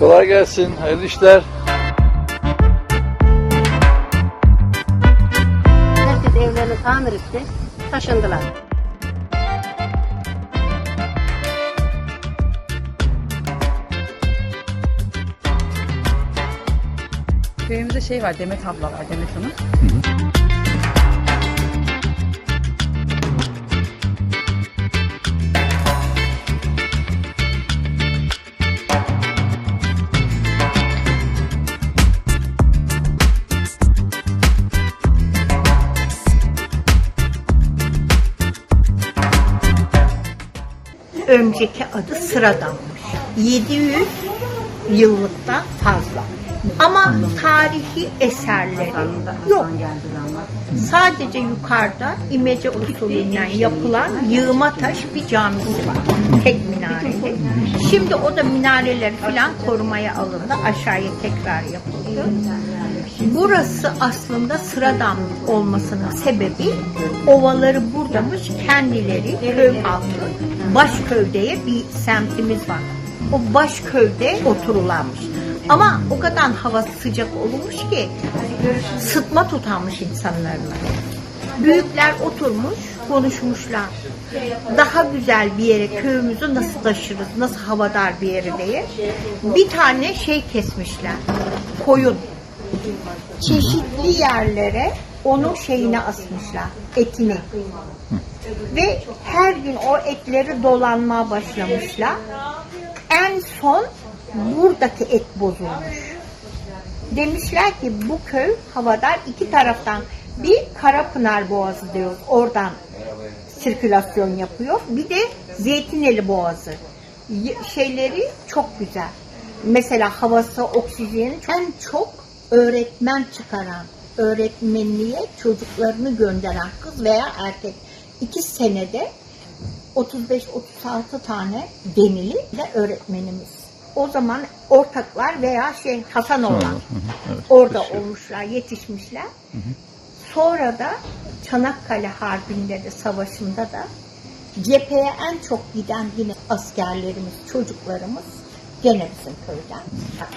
Kolay gelsin. Hayırlı işler. Herkes evlerini tamir etti. Taşındılar. Köyümüzde şey var, Demet abla var, Demet Hanım. Önceki adı sıradanmış. 700 yıllıktan fazla. Ama tarihi eserleri yok. Sadece yukarıda imece usulünden yapılan yığma taş bir camisi var. Tek minareli. Şimdi o da minareleri falan korumaya alındı. Aşağıya tekrar yapıldı. Burası aslında sıradan olmasının sebebi ovaları buradamış kendileri köy halkı. Başköy'de bir semtimiz var. O Başköy'de oturulanmış. Ama o kadar hava sıcak olmuş ki sıtma tutanmış insanların. Büyükler oturmuş, konuşmuşlar. Daha güzel bir yere köyümüzü nasıl taşırız, nasıl havadar bir yere diye. Bir tane şey kesmişler, koyun. Çeşitli yerlere onun şeyini asmışlar, etini. Ve her gün o etleri dolanmaya başlamışlar. En son buradaki et bozulmuş. Demişler ki bu köy havadar iki taraftan bir Karapınar Boğazı diyoruz. Oradan sirkülasyon yapıyor. Bir de Zeytineli Boğazı. Şeyleri çok güzel. Mesela havası, oksijeni en çok öğretmen çıkaran, öğretmenliğe çocuklarını gönderen kız veya erkek. iki senede 35-36 tane denili de öğretmenimiz. O zaman ortaklar veya şey Hasan olan evet, orada yetişiyor. olmuşlar, yetişmişler. Sonra da Çanakkale Harbi'nde de savaşında da cepheye en çok giden yine askerlerimiz, çocuklarımız gene bizim köyden.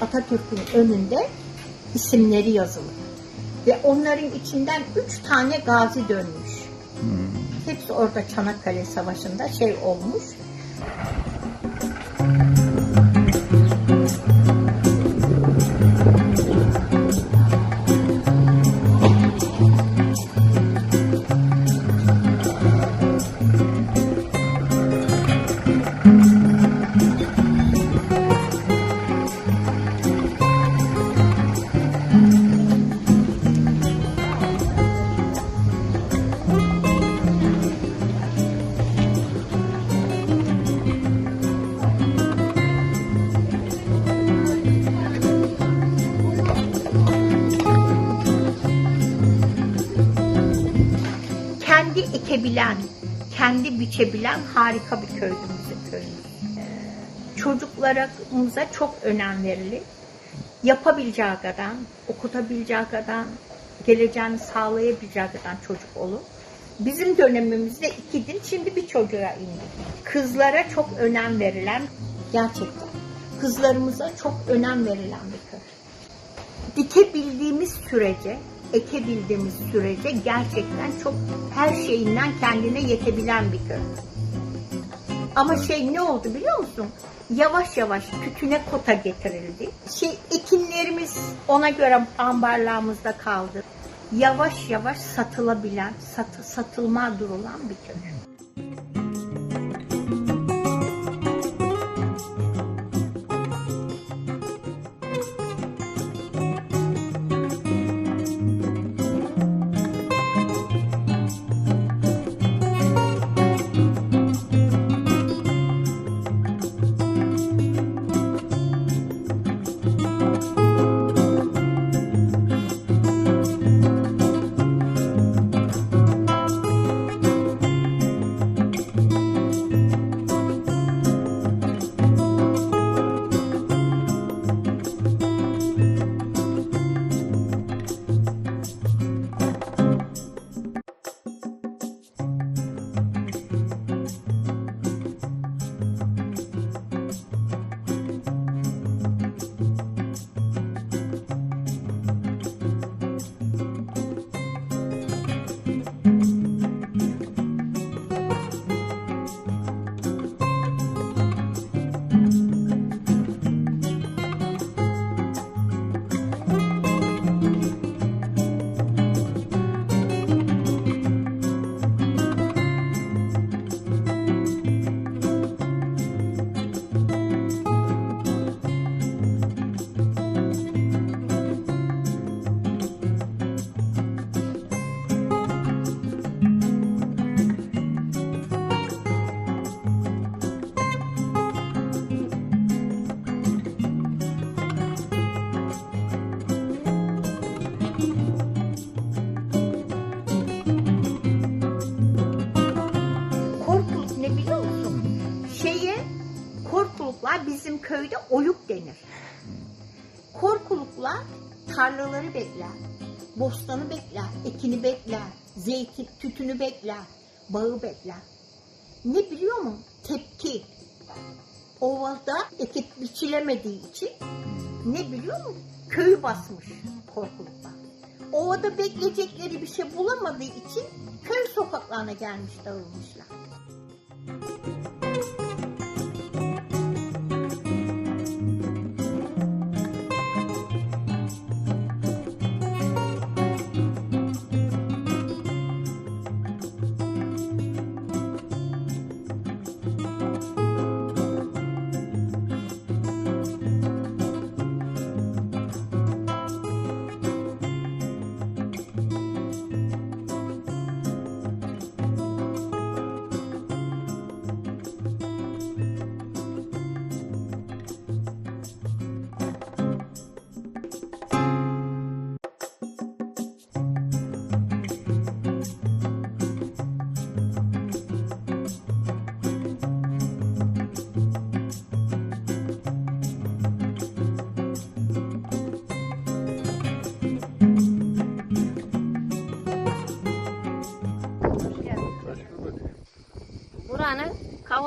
Atatürk'ün önünde isimleri yazılı. Ve onların içinden üç tane gazi dönmüş. Hepsi orada Çanakkale Savaşı'nda şey olmuş. Kendi ekebilen, kendi biçebilen harika bir köydü bizim köyümüz. Çocuklarımıza çok önem verilir. Yapabileceği kadar, okutabileceği kadar, geleceğini sağlayabileceği kadar çocuk olur. Bizim dönemimizde ikidin, şimdi bir çocuğa indi. Kızlara çok önem verilen, gerçekten kızlarımıza çok önem verilen bir köy dikebildiğimiz sürece, ekebildiğimiz sürece gerçekten çok her şeyinden kendine yetebilen bir köy. Ama şey ne oldu biliyor musun? Yavaş yavaş tütüne kota getirildi. Şey ekinlerimiz ona göre ambarlarımızda kaldı. Yavaş yavaş satılabilen, satı, satılma durulan bir köy. Bizim köyde oyuk denir. Korkuluklar tarlaları bekler, bostanı bekler, ekini bekler, zeytin, tütünü bekler, bağı bekler. Ne biliyor musun? Tepki. Ovada ekip biçilemediği için ne biliyor musun? Köyü basmış korkuluklar. Ovada bekleyecekleri bir şey bulamadığı için köy sokaklarına gelmiş dağılmışlar.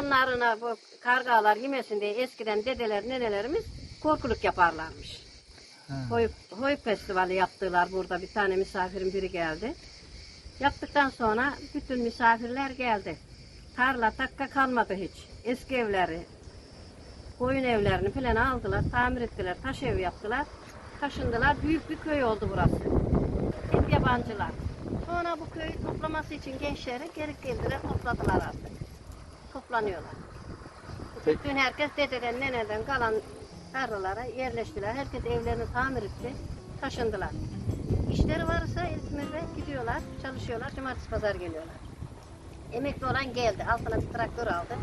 Kavunlarına bu kargalar yemesin diye eskiden dedeler nenelerimiz korkuluk yaparlarmış. Hoy, hoy festivali yaptılar burada bir tane misafirin biri geldi. Yaptıktan sonra bütün misafirler geldi. Tarla takka kalmadı hiç. Eski evleri, koyun evlerini falan aldılar, tamir ettiler, taş ev yaptılar. Taşındılar, büyük bir köy oldu burası. Hep yabancılar. Sonra bu köyü toplaması için gençleri geri geldiler, topladılar artık. Toplanıyorlar. Peki. Bütün herkes dededen, neneden kalan tarlalara yerleştiler. Herkes evlerini tamir etti, taşındılar. İşleri varsa İzmir'de gidiyorlar, çalışıyorlar, cumartesi pazar geliyorlar. Emekli olan geldi, altına bir traktör aldı.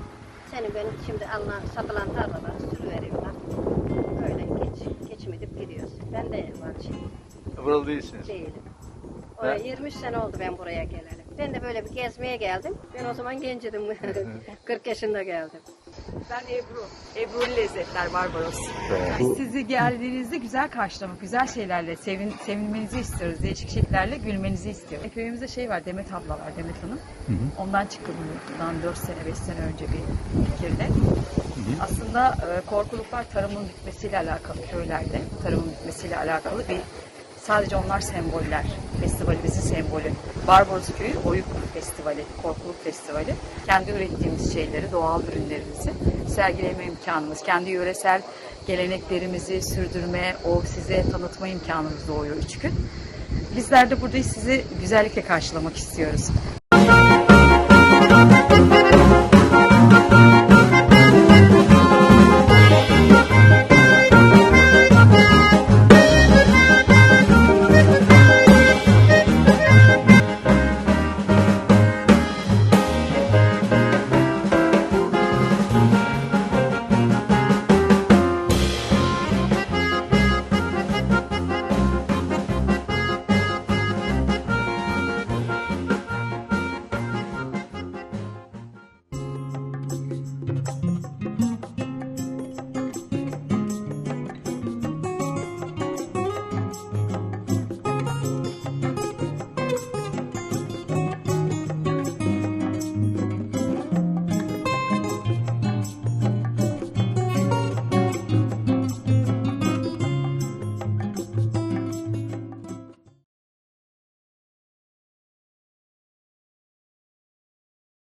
Senin benim şimdi alınan, satılan tarlaları sürüveriyorlar. Öyle geç, geçmedip gidiyoruz. Ben de yabancıyım, Buralı değilsiniz. değilim. O Ben- 23 sene oldu ben buraya geleli. Ben de böyle bir gezmeye geldim. Ben o zaman gencidim. 40 yaşında geldim. Ben Ebru. Ebru'lu Lezzetler Barbaros. Bu- Sizi geldiğinizde güzel karşılamak, güzel şeylerle sevin, sevinmenizi istiyoruz. Değişik şekillerle gülmenizi istiyoruz. E, köyümüzde şey var, Demet abla var, Demet Hanım. Ondan çıktı bundan 4 sene, 5 sene önce bir fikirle. Aslında e, korkuluklar tarımın bitmesiyle alakalı köylerde, tarımın bitmesiyle alakalı bir sadece onlar semboller. Festivalimizin sembolü. Barbaros Köyü Oyuk Festivali, Korkuluk Festivali. Kendi ürettiğimiz şeyleri, doğal ürünlerimizi sergileme imkanımız, kendi yöresel geleneklerimizi sürdürme, o size tanıtma imkanımız doğuyor üç gün. Bizler de burada sizi güzellikle karşılamak istiyoruz.